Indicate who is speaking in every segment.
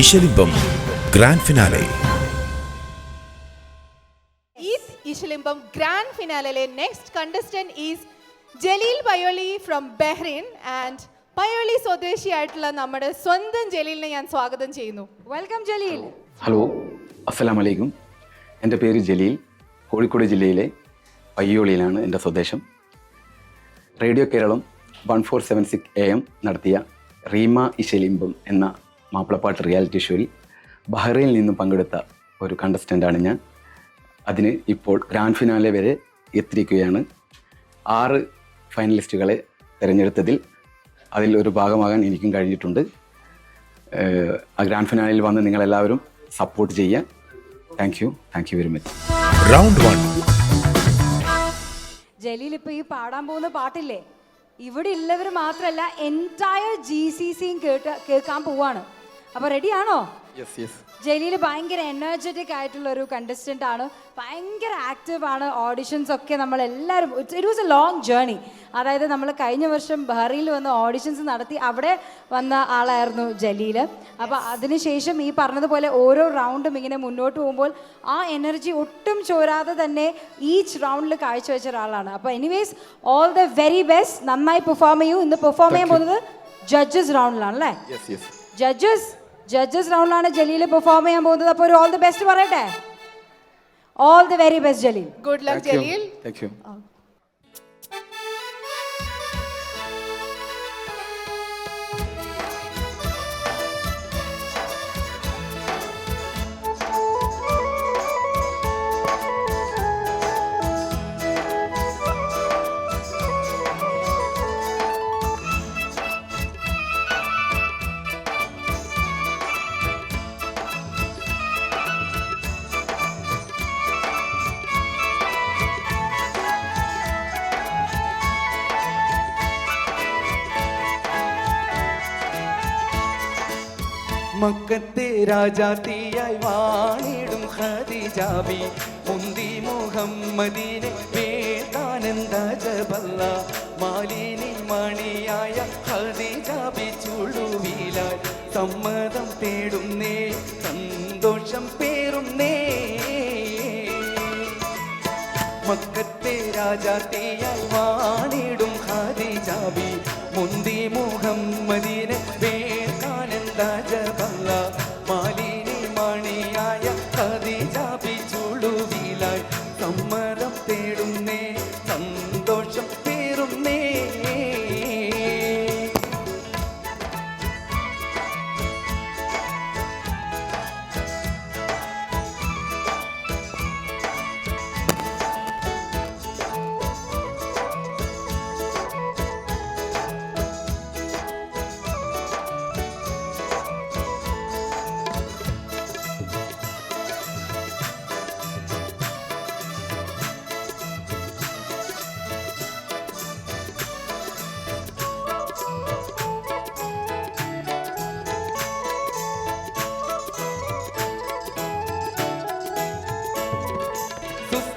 Speaker 1: Ishalimbam grand finale
Speaker 2: is Ishalimbam grand finale next contestant is Jaleel Payyoli from Bahrain and Payyoli സ്വദേശിയായിട്ടുള്ള നമ്മുടെ സ്വന്തം ജലീലിനെ ഞാൻ സ്വാഗതം ചെയ്യുന്നു. Welcome Jaleel.
Speaker 3: Hello അസ്സലാം വലൈക്കും എന്റെ പേര് ജലീൽ. കോഴിക്കോട് ജില്ലയിലെ പയ്യോളിയിലാണ് എന്റെ സ്വദേശം. Radio Keralam one four seven six A M നടത്തിയ റീമ ഇശലിംബം എന്ന മാപ്പിളപ്പാട്ട് റിയാലിറ്റി ഷോയിൽ ബഹ്റൈനിൽ നിന്നും പങ്കെടുത്ത ഒരു കണ്ടസ്റ്റന്റാണ് ഞാൻ. അതിന് ഇപ്പോൾ ഗ്രാൻഡ് ഫിനാലെ വരെ എത്തിയിരിക്കുകയാണ്. ആറ് ഫൈനലിസ്റ്റുകളെ തിരഞ്ഞെടുത്തതിൽ അതിൽ ഒരു ഭാഗമാകാൻ എനിക്കും കഴിഞ്ഞിട്ടുണ്ട്. ആ ഗ്രാൻഡ് ഫിനാലിൽ വന്ന് നിങ്ങളെല്ലാവരും സപ്പോർട്ട് ചെയ്യുക. Thank you thank you very much
Speaker 1: round one
Speaker 4: Jaleel ഇപ്പൊ ഈ പാടാൻ പോകുന്ന പാട്ടില്ലേ? ഇവിടെ ഉള്ളവർ മാത്രമല്ല എന്റയർ ജി സി സിയും കേട്ട് കേൾക്കാൻ പോവാണ്. അപ്പൊ റെഡിയാണോ
Speaker 3: യെസ് യെസ്
Speaker 4: ജലീൽ ഭയങ്കര എനർജറ്റിക് ആയിട്ടുള്ള ഒരു കണ്ടസ്റ്റന്റ് ആണ്. ഭയങ്കര ആക്റ്റീവ് ആണ്. ഓഡിഷൻസ് ഒക്കെ നമ്മൾ എല്ലാവരും it was a long journey അതായത് നമ്മൾ കഴിഞ്ഞ വർഷം ബഹറിയിൽ വന്ന് ഓഡിഷൻസ് നടത്തി അവിടെ വന്ന ആളായിരുന്നു ജലീൽ അപ്പോൾ അതിനുശേഷം ഈ പറഞ്ഞതുപോലെ ഓരോ റൗണ്ടും ഇങ്ങനെ മുന്നോട്ട് പോകുമ്പോൾ ആ എനർജി ഒട്ടും ചോരാതെ തന്നെ ഈച്ച് റൗണ്ടിൽ കാഴ്ചവെച്ച ഒരാളാണ്. അപ്പോൾ anyways all the very best നന്നായി പെർഫോം ചെയ്യൂ. ഇന്ന് പെർഫോം ചെയ്യാൻ പോകുന്നത് ജഡ്ജസ് റൗണ്ടിലാണ് അല്ലേ?
Speaker 3: യെസ് യെസ്
Speaker 4: ജഡ്ജസ് ജഡ്ജസ് റൗണ്ടിലാണ് ജലീൽ പെർഫോം ചെയ്യാൻ പോകുന്നത്. അപ്പോൾ ഒരു ഓൾ ദി ബെസ്റ്റ് പറയട്ടെ? All the very best Jaleel.
Speaker 2: Good luck Jaleel.
Speaker 3: Thank you
Speaker 5: മക്കത്തെ രാജാത്തിയായി വാണിടും ഖദീജാബി. മുന്തി മുഹമ്മദിനെ വേദാനന്ദ ജബല്ല. മാലിനി മണിയായ ഖദീജാബി ചുളുവിലായി. സമ്മതം തേടുന്നേ സന്തോഷം പേറുന്നേ. മക്കത്തെ രാജാത്തിയായി വാണിടും ഖദീജാബി. മുന്തി മുഹമ്മദിനെ വേദാനന്ദ ജബല്ല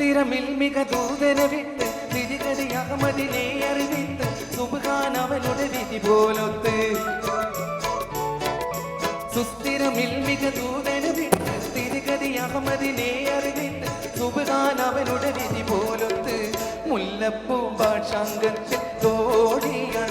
Speaker 5: സുസ്ഥിരമിൽ മിക ദൂതന വിട്ട് തിരികടി അഹമ്മദിനെ അറിവിത്ത് സുബാൻ അവനുടെ വിധി പോലൊത്ത്. സുസ്ഥിരമിൽ മിക ദൂതന വിട്ട് തിരികടി അഹമ്മദിനെ അറിവിത്ത് സുബാൻ അവനുടെ വിധി പോലൊത്ത്. മുല്ലപ്പൂ തോടിയാൽ തോടിയാൾ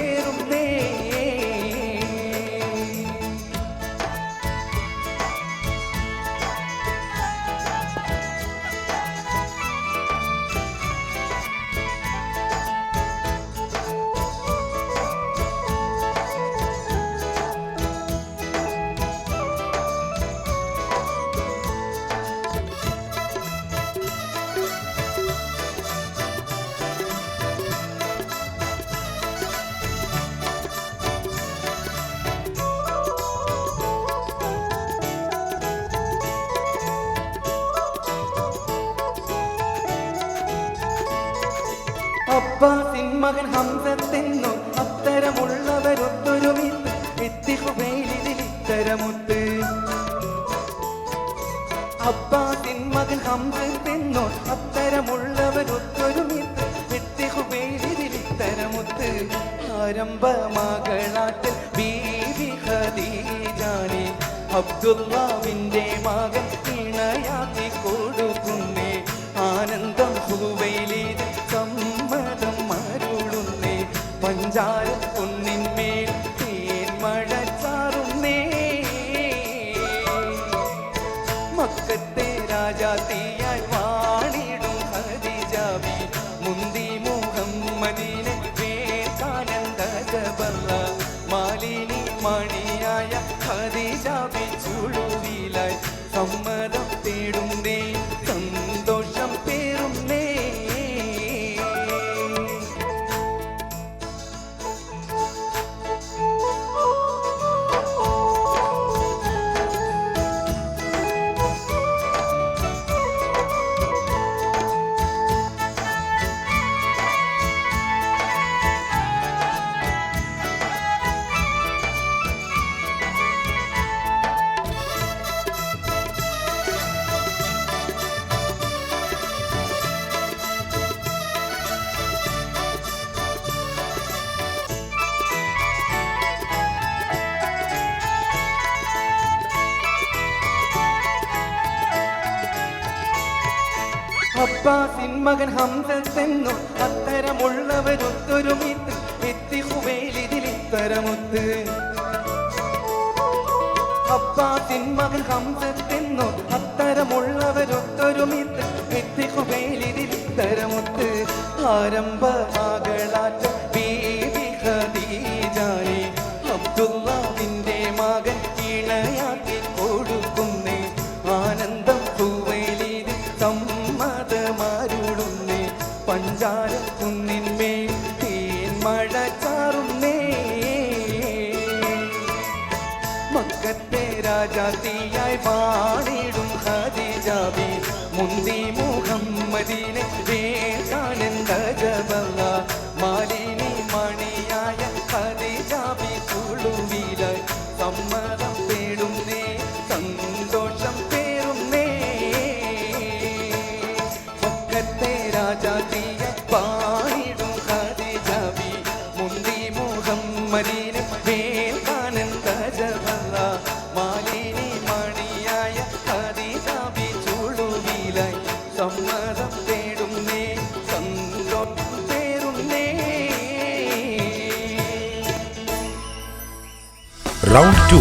Speaker 5: അബ്ബാസിൻ മകൻ ഹംസത്തെന്നും അത്തരമുള്ളവരൊത്തൊരുമിത്ത് എത്തിഹുബൈലിതിൽ ഇത്തരമുത്ത്. അബ്ബാസിൻ മകൻ ഹംസത്തെന്നു അത്തരമുള്ളവരൊത്തൊരുമിത്ത് എത്തിഹുബൈലിതിൽ ആരംഭ ആരംഭമകളാറ്റൽ ബീവി ഖദീജാനെ അബ്ദുല്ലാവിന്റെ മകൻ അബ്ബാസിൻ മകൻ ഹംസത്തെന്നു അത്തരമുള്ളവരൊത്തൊരുമിത്ത് എത്തി ഹുബൈലിതിൽ ഇത്തരമുത്ത്. അബ്ബാസിൻ മകൻ ഹംസത്തെന്നു അത്തരമുള്ളവരൊത്തൊരുമിത്ത് എത്തി ഹുബൈലിതിൽ ഇത്തരമുത്ത് ആരംഭമകളാറ്റ ബീവി ഖദീജാനെ പഞ്ചാര കുന്നിന്മേൽ തേന്മഴ ചാറുന്നേ മക്കത്തെ രാജാത്തിയായി പാടിടും ഹദിജാബി മുന്തി മുഹമ്മദിനെ വേകാനന്ദ ജബല്ല
Speaker 1: റൗണ്ട് ടു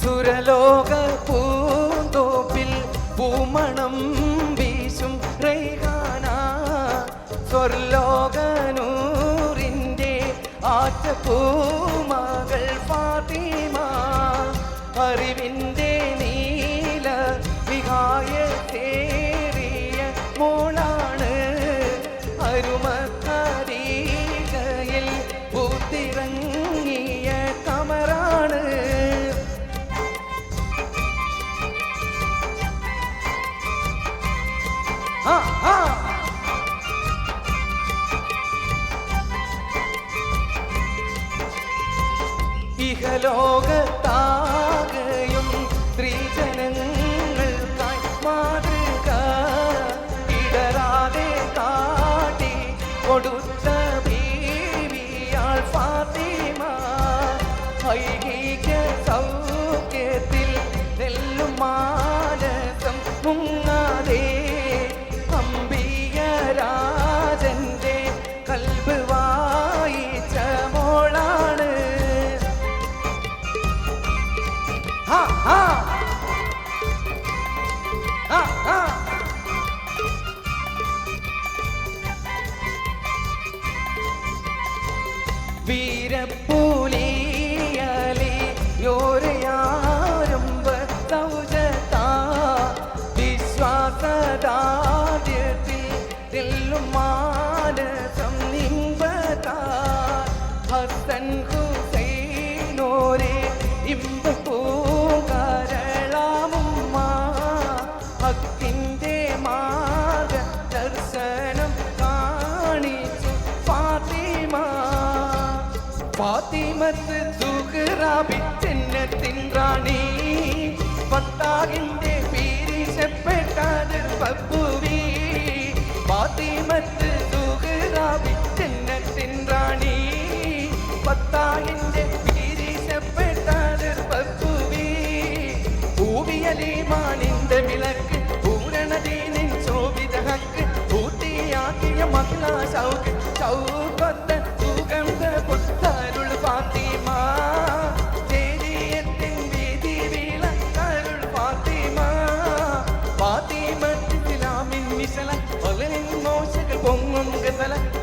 Speaker 5: സുരലോക പൂന്തോപ്പിൽ പൂമണം സ്വർലോകനൂറിന്റെ ആറ്റപ്പൂമകൾ ഫാത്തിമ അറിവിന്റെ നീല വിഹായ തേറിയ മോളാണ് അരുമക്കരീകയിൽ ഇഹലോകത്താകയും ഫാത്തിമത്ത് സുഹ്റാബി ജന്നത്തിൻ റാണി പത്താകിന്റെ പീരിശപ്പെട്ടാത് പപ്പുവി. ഫാത്തിമത്ത് സുഹ്റാബി ജന്നത്തിൻ റാണി പത്താകിന്റെ പീരിശപ്പെട്ടാത് പപ്പുവി. പൂവിയലിമാനിന്റെ വിളക്ക് പൂരണതീനിൻ ശോഭിത ഹക്ക് പൂർത്തിയാക്കിയ മഹിളാ ശൗക്ക് ചൗകൊത്ത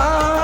Speaker 5: love.